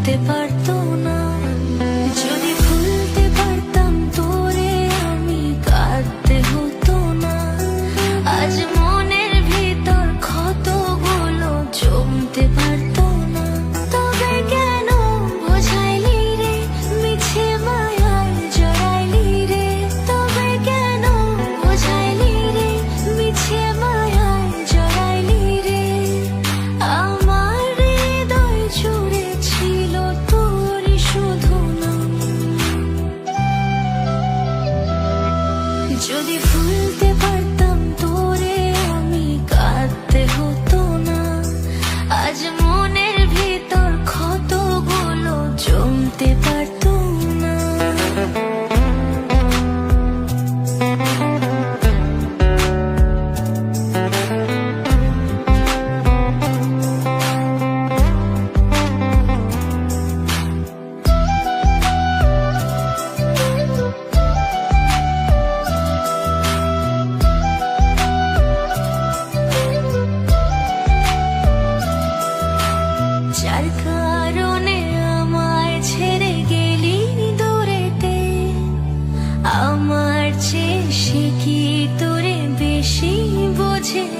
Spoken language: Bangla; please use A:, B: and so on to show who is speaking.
A: করতে পারতো না। যদি ভুলতে পারতাম তোরে আমি কাঁদতে হতো না। আজ মনের ভিতর ক্ষতগুলো জমতে পারতো আমার